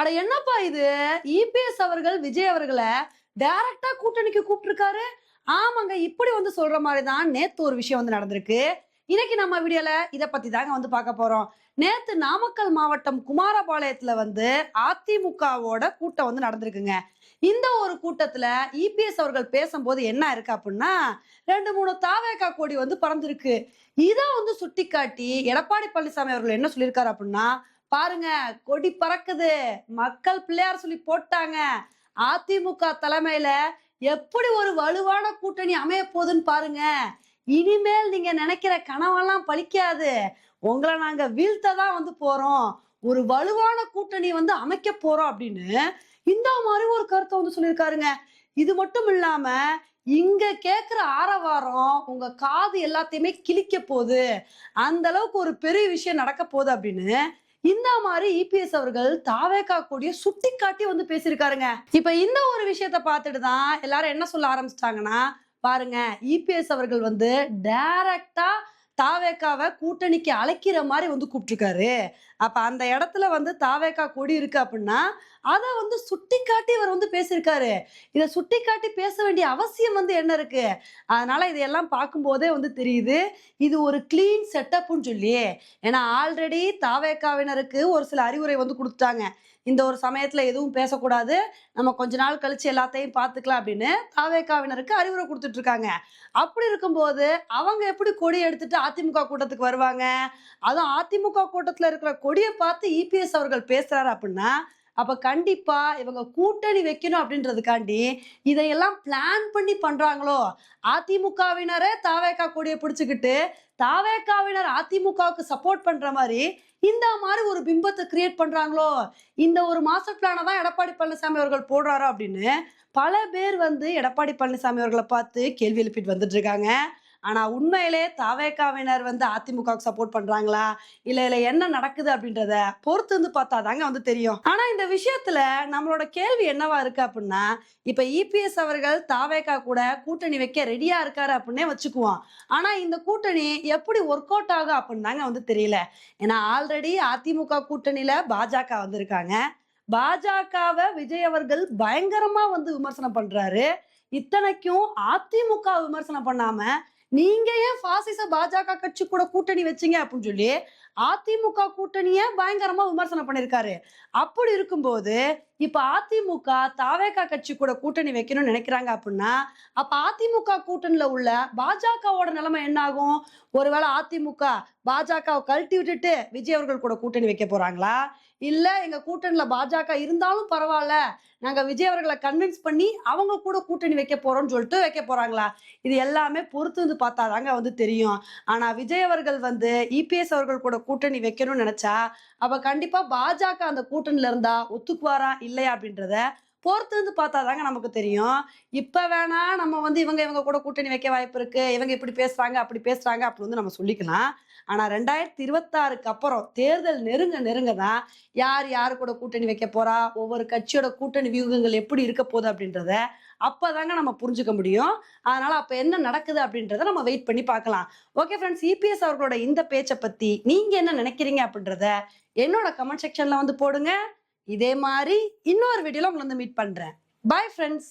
அட என்னப்பா இது? இபிஎஸ் அவர்கள் விஜய் அவர்களை டைரக்டா கூட்டணிக்கு கூப்பிட்டுருக்காரு. ஆமாங்க இப்படி வந்து சொல்ற மாதிரி தான் நேத்து ஒரு விஷயம் வந்து நடந்திருக்கு. இன்னைக்கு நம்ம வீடியோல இத பத்தி தாங்க வந்து பார்க்க போறோம். நேத்து நாமக்கல் மாவட்டம் குமாரபாளையத்துல வந்து அதிமுகவோட கூட்டம் வந்து நடந்திருக்குங்க. இந்த ஒரு கூட்டத்துல இபிஎஸ் அவர்கள் பேசும்போது என்ன இருக்கு அப்படின்னா ரெண்டு மூணு தாவேக்கா கோடி வந்து பறந்திருக்கு. இதை வந்து சுட்டிக்காட்டி எடப்பாடி பழனிசாமி அவர்கள் என்ன சொல்லியிருக்காரு அப்படின்னா பாருங்க கொடி பறக்குது. மக்கள் பிள்ளையார் சொல்லி போட்டாங்க. அதிமுக தலைமையில எப்படி ஒரு வலுவான கூட்டணி அமைய போகுதுன்னு பாருங்க. இனிமேல் நீங்க நினைக்கிற கனவெல்லாம் பலிக்காது உங்களை நாங்க வீழ்த்த தான் வந்து போறோம். ஒரு வலுவான கூட்டணி வந்து அமைக்க போறோம் அப்படின்னு இந்த மாதிரி ஒரு கருத்தை வந்து சொல்லியிருக்காருங்க. இது மட்டும் இல்லாம இங்க கேக்குற ஆரவாரம் உங்க காது எல்லாத்தையுமே கிழிக்க போகுது. அந்த அளவுக்கு ஒரு பெரிய விஷயம் நடக்க போகுது அப்படின்னு இந்த மாதிரி இபிஎஸ் அவர்கள் தாவேக்கா கூடிய சுட்டி காட்டி வந்து பேசியிருக்காருங்க. இப்ப இந்த ஒரு விஷயத்த பார்த்துட்டு தான் எல்லாரும் என்ன சொல்ல ஆரம்பிச்சிட்டாங்கன்னா பாருங்க இபிஎஸ் அவர்கள் வந்து டைரக்டா தாவேக்காவை கூட்டணிக்கு அழைக்கிற மாதிரி வந்து கூப்பிட்டுருக்காரு. அப்போ அந்த இடத்துல வந்து தாவேக்கா கொடி இருக்கு அப்படின்னா அதை வந்து சுட்டி காட்டி இவர் வந்து பேசியிருக்காரு. இதை சுட்டி காட்டி பேச வேண்டிய அவசியம் வந்து என்ன இருக்கு? அதனால இதையெல்லாம் பார்க்கும்போதே வந்து தெரியுது இது ஒரு கிளீன் செட்டப்னு சொல்லி. ஏன்னா ஆல்ரெடி தாவேக்காவினருக்கு ஒரு சில அறிவுரை வந்து கொடுத்துட்டாங்க. இந்த ஒரு சமயத்தில் எதுவும் பேசக்கூடாது. நம்ம கொஞ்ச நாள் கழிச்சு எல்லாத்தையும் பார்த்துக்கலாம் அப்படின்னு தாவேக்காவினருக்கு அறிவுரை கொடுத்துட்டு இருக்காங்க அப்படி இருக்கும்போது அவங்க எப்படி கொடி எடுத்துட்டு அதிமுக கூட்டத்துக்கு வருவாங்க? அதுவும் அதிமுக கூட்டத்தில் இருக்கிற கொடியை பார்த்து இபிஎஸ் அவர்கள் பேசுறாரு அப்படின்னா அப்போ கண்டிப்பாக இவங்க கூட்டணி வைக்கணும் அப்படின்றதுக்காண்டி இதையெல்லாம் பிளான் பண்ணி பண்ணுறாங்களோ அதிமுகவினரே தாவேக்கா கொடியை பிடிச்சிக்கிட்டு தாவேக்காவினர் அதிமுகவுக்கு சப்போர்ட் பண்ணுற மாதிரி இந்த மாதிரி ஒரு பிம்பத்தை கிரியேட் பண்ணுறாங்களோ இந்த ஒரு மாஸ்டர் பிளானை தான் எடப்பாடி பழனிசாமி அவர்கள் போடுறாரோ அப்படின்னு பல பேர் வந்து எடப்பாடி பழனிசாமி அவர்களை பார்த்து கேள்வி எழுப்பிட்டு வந்துட்டு இருக்காங்க. ஆனா உண்மையிலே தாவேக்காவினர் வந்து அதிமுகவுக்கு சப்போர்ட் பண்றாங்களா? இல்ல இல்ல என்ன நடக்குது அப்படின்றத பொறுத்து வந்து பார்த்தா தாங்க வந்து தெரியும். ஆனா இந்த விஷயத்துல நம்மளோட கேள்வி என்னவா இருக்கு அப்படின்னா இப்ப இபிஎஸ் அவர்கள் தாவேக்கா கூட கூட்டணி வைக்க ரெடியா இருக்காரு அப்படின்னே வச்சுக்குவோம். ஆனா இந்த கூட்டணி எப்படி ஒர்க் அவுட் ஆகும் அப்படின்னு தாங்க வந்து தெரியல. ஏன்னா ஆல்ரெடி அதிமுக கூட்டணியில பாஜக வந்திருக்காங்க. பாஜகவை விஜய் அவர்கள் பயங்கரமா வந்து விமர்சனம் பண்றாரு. இத்தனைக்கும் அதிமுக விமர்சனம் பண்ணாம நீங்க ஏன் பாசிச பாஜக கட்சி கூட கூட்டணி வச்சீங்க அப்படின்னு சொல்லி அதிமுக கூட்டணிய பயங்கரமா விமர்சனம் பண்ணிருக்காரு அப்படி இருக்கும்போது இப்ப அதிமுக தாவேகா கட்சி கூட கூட்டணி வைக்கணும்னு நினைக்கிறாங்க அப்படின்னா அப்ப அதிமுக கூட்டணியில உள்ள பாஜகவோட நிலைமை என்ன ஆகும்? ஒருவேளை அதிமுக பாஜகவை கழட்டி விட்டுட்டு விஜய் அவர்கள் கூட கூட்டணி வைக்க போறாங்களா? இல்ல எங்க கூட்டணியில பாஜக இருந்தாலும் பரவாயில்ல. நாங்க விஜய் அவர்களை கன்வின்ஸ் பண்ணி அவங்க கூட கூட்டணி வைக்க போறோம்னு சொல்லிட்டு வைக்க போறாங்களா? இது எல்லாமே பொறுத்து வந்து பார்த்தாதாங்க வந்து தெரியும். ஆனா விஜய் அவர்கள் வந்து இபிஎஸ் அவர்கள் கூட கூட்டணி வைக்கணும்னு நினைச்சா அப்ப கண்டிப்பா பாஜக அந்த கூட்டணியில இருந்தா ஒத்துக்குவாரா இல்லையா அப்படின்றத பொறுத்து பார்த்தா தாங்க நமக்கு தெரியும். இப்போ வேணா நம்ம வந்து இவங்க இவங்க கூட கூட்டணி வைக்க வாய்ப்பு இருக்கு. இவங்க இப்படி பேசுறாங்க அப்படி பேசுறாங்க அப்படி வந்து நம்ம சொல்லிக்கலாம். ஆனால் ரெண்டாயிரத்தி இருபத்தாறுக்கு அப்புறம் தேர்தல் நெருங்க நெருங்க தான் யார் யாரு கூட கூட்டணி வைக்க போறா? ஒவ்வொரு கட்சியோட கூட்டணி வியூகங்கள் எப்படி இருக்க போகுது அப்படின்றத அப்பதாங்க நம்ம புரிஞ்சுக்க முடியும். அதனால் அப்போ என்ன நடக்குது அப்படின்றத நம்ம வெயிட் பண்ணி பார்க்கலாம். ஓகே ஃப்ரெண்ட்ஸ் இபிஎஸ் அவர்களோட இந்த பேச்சை பற்றி நீங்கள் என்ன நினைக்கிறீங்க அப்படின்றத என்னோட கமெண்ட் செக்ஷனில் வந்து போடுங்க. இதே மாதிரி இன்னொரு வீடியோல உங்களை வந்து மீட் பண்றேன். Bye friends